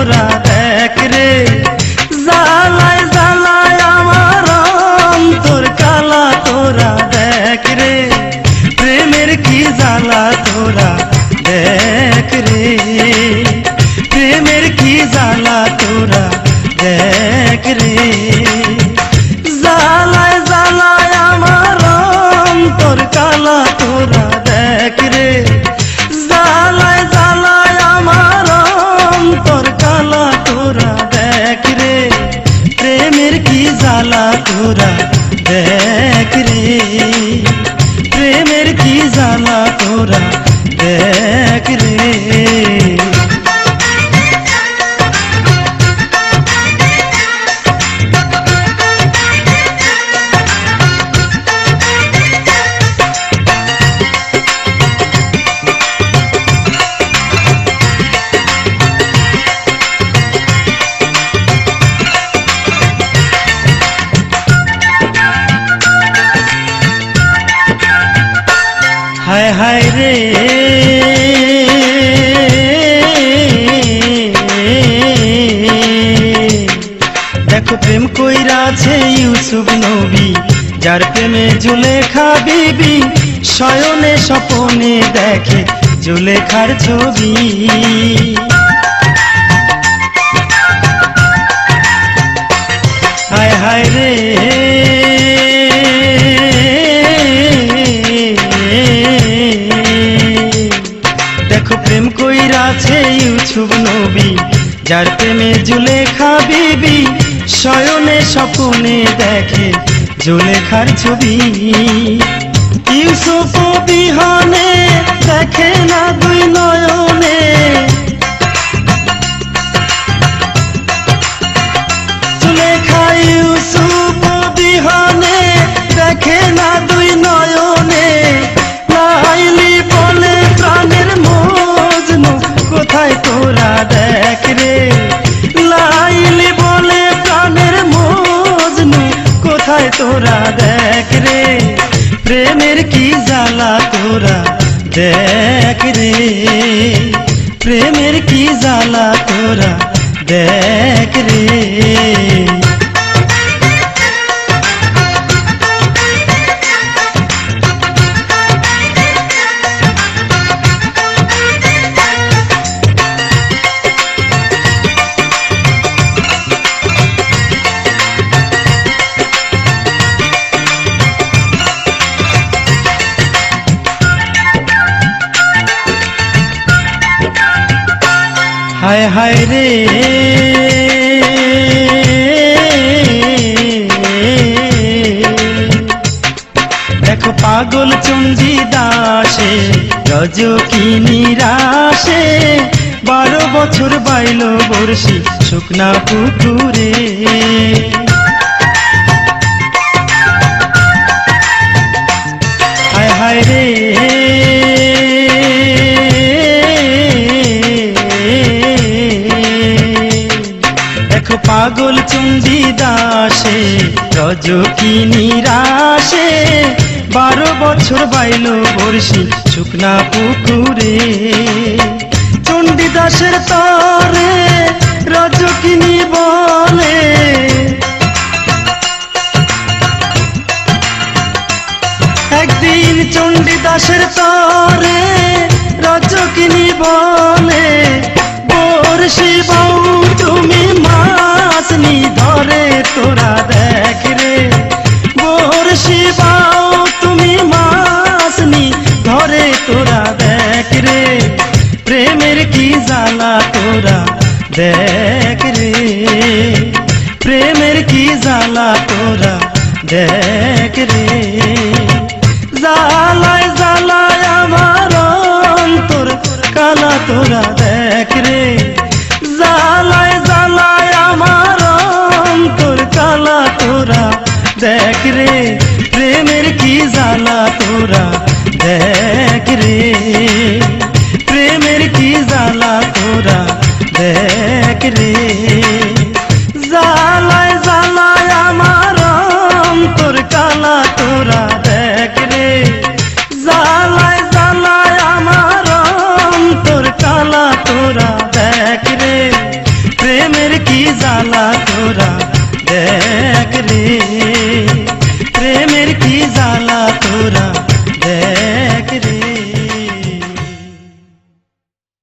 তোরা জ্বালা তোরা দেখ রে। প্রেমের কি জ্বালা তোরা দেখ রে। দেখো প্রেম কইরাছে ইউসুফ নবী, যার প্রেমে জুলেখা বিবি শয়নে স্বপনে দেখে জুলেখার ছবি। হায় হায় রে। যার প্রেমে জুলেখা বিবি শয়নে স্বপনে দেখে জুলেখার ছবি। ইউসুফ বিহনে দেখে না দুই নয়নে তোরা দেখ রে প্রেমের কি জ্বালা তোরা দেখ রে প্রেমের কি জ্বালা তোরা দেখ রে হায় হায় রে। দেখো পাগল চঞ্জি দাসে রজ কি নিরাশে বারো বছর বাইল বর্ষি শুকনা পুকুরে। হায় হায় রে। নিরাশে বারো বছর বাইল বর্ষি শুকনা পুকুরে। চণ্ডীদাসের তরে রজকিনী তোরা দেখ রে, প্রেমের কি জ্বালা তোরা দেখ রে। জ্বালায় জ্বালায় আমার অন্তর কালা তোরা দেখ রে। জ্বালায় জ্বালায় আমার অন্তর কালা তোরা দেখ রে। প্রেমের কি জ্বালা তোরা দেখ রে। কি জ্বালা তোরা দেখ রে প্রেমের কি জ্বালা তোরা